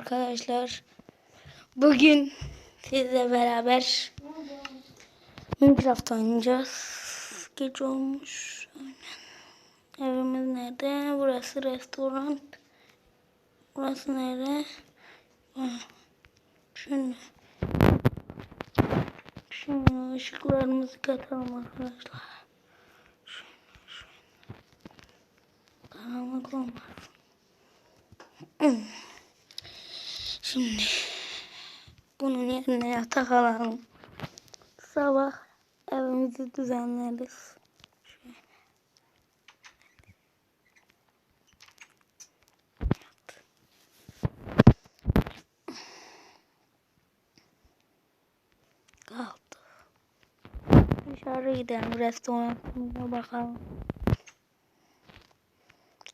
arkadaşlar. Bugün sizle beraber Minecraft oynayacağız. Geç olmuş. Aynen. Evimiz nerede? Burası restoran. Burası nerede? Şöyle. Şimdi ışıklarımızı katalım arkadaşlar. Karanlık olmaz. Şimdi bunun yerine yatak alalım. Sabah evimizi düzenleriz. Kaldı. Dışarı gidelim restoranına bakalım.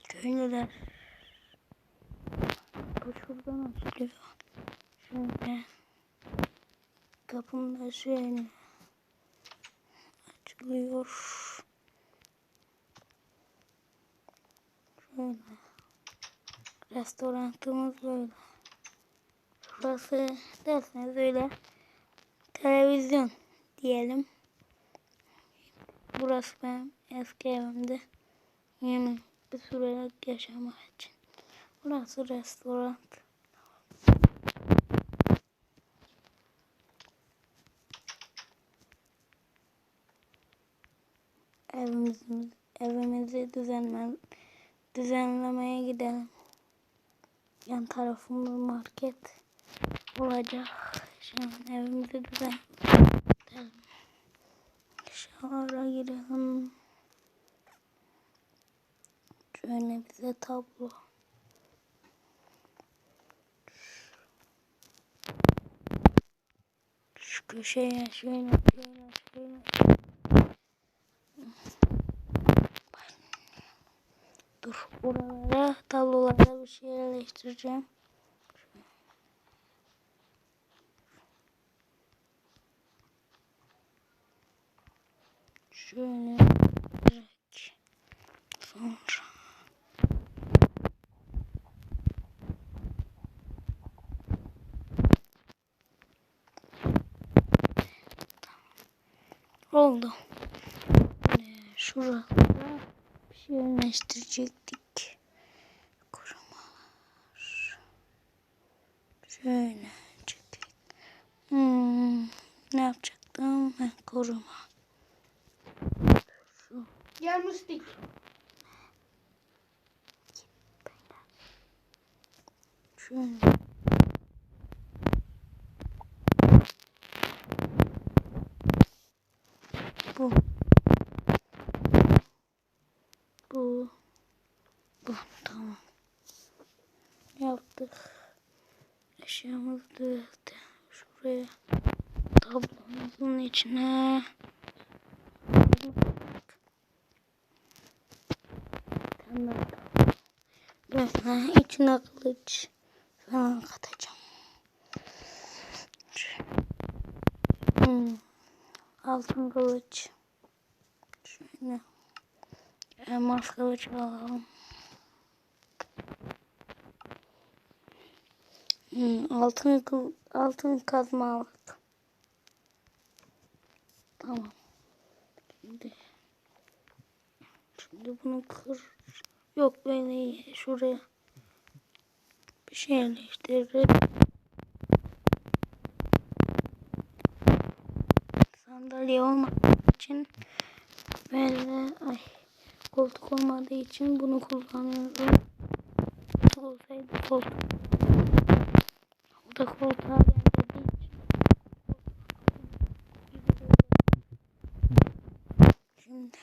Köylüler. Şuradan açılıyor. Şöyle. Kapım da şöyle. Açılıyor. Şöyle. Restoranımız böyle. Burası derseniz öyle. Televizyon diyelim. Burası benim eski evimde. Yeni bir süre yaşamak için. Burası restoran. Evimizi, evimizi düzenle, düzenlemeye gidelim. Yan tarafımız market olacak. Şimdi evimizi düzenleyelim. Şahara girelim. Şöyle bize tablo. Şu köşeye şöyle şöyle şöyle. Buralara tablolara bir şey yerleştireceğim. Şöyle sonra oldu. Ee, şurada yerleştirecektik. Korumalar. Şöyle çektik. Hmm, ne yapacaktım? Ben koruma. Gel Mustik. Şöyle. Bu. Bu. Bu. Tamam. Yaptık. Eşyamızı düzeltti. Şuraya. Tablomuzun içine. Böyle içine kılıç falan katacağım. Hmm. Altın kılıç. Şöyle. Elmas kılıç alalım. Hmm, altın altın kazma aldık. Tamam. Şimdi Şimdi bunu kır. Yok iyi. Şuraya bir şey yerleştiririz. Sandalye olmadığı için böyle ay koltuk olmadığı için bunu kullanıyorum. Olsaydı koltuk. Da koltuğa için. Şimdi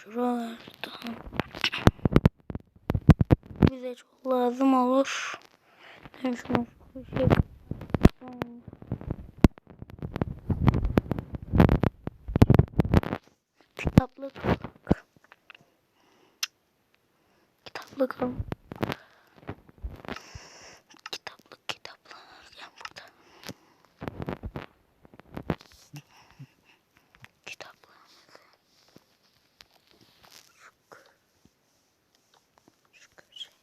şuralardan bize çok lazım olur. Ben şunu şey kitaplık kitaplık. Kitaplık kitaplık gel burada. Kitaplığımızı şu kı- şu köşeye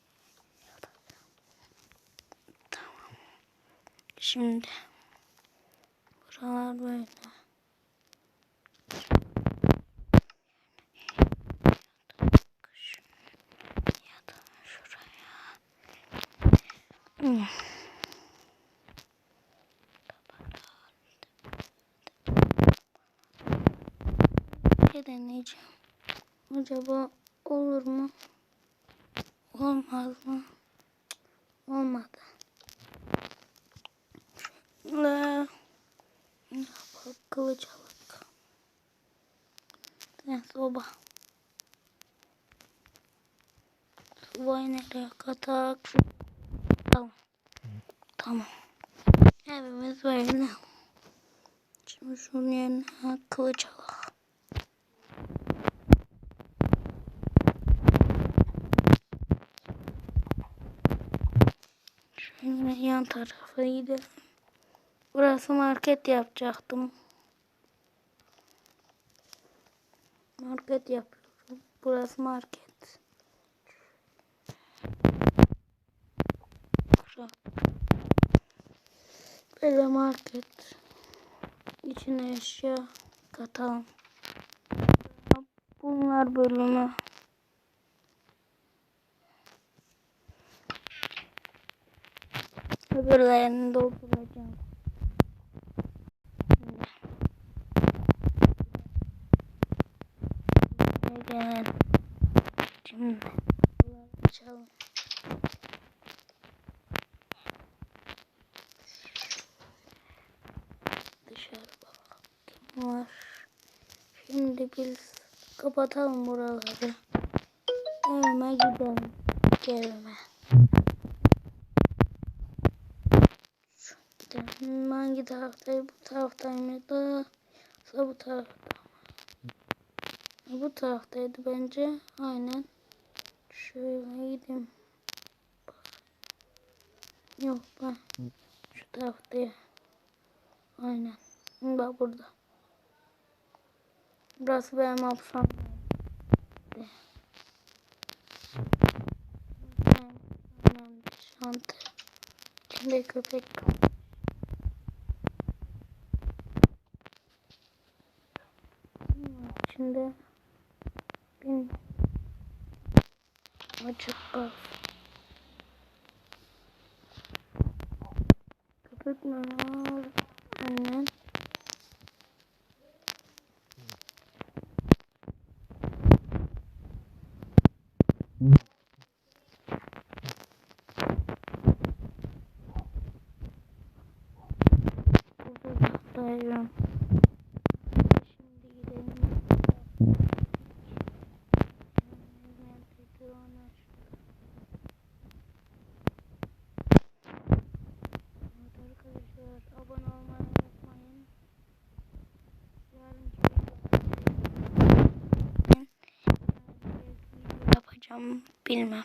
Şimdi buralar böyle. Hmm. Deneyeceğim. Acaba olur mu? Olmaz mı? Olmadı. Ne yapalım? Kılıç alık. Ne soba. Sobayı nereye katak? Tamam. Tamam. Evimiz böyle. Şimdi şunun yerine kılıç alalım. Şöyle yan tarafa gidelim. Burası market yapacaktım. Market yapıyorum. Burası market. Böyle market. İçine eşya katalım. Bunlar bölümü. Öbürlerini dolduracağım. Şimdi. Gel. Şimdi. Açalım. Dışarı bakalım. Var? Şimdi biz kapatalım buraları. Evime gidelim. Evime. Gidelim. Hangi taraftayım? Bu taraftayım ya da bu tarafta. Bu taraftaydı bence. Aynen. Şöyle gideyim. Yok ben şu taraftayım. Aynen. Bak burada. Burası benim. Aynen. Şantı. İçinde köpek. İçinde gaz. Köpek mi var? Aynen. Buradayım. Şimdi yapacağım bilmem.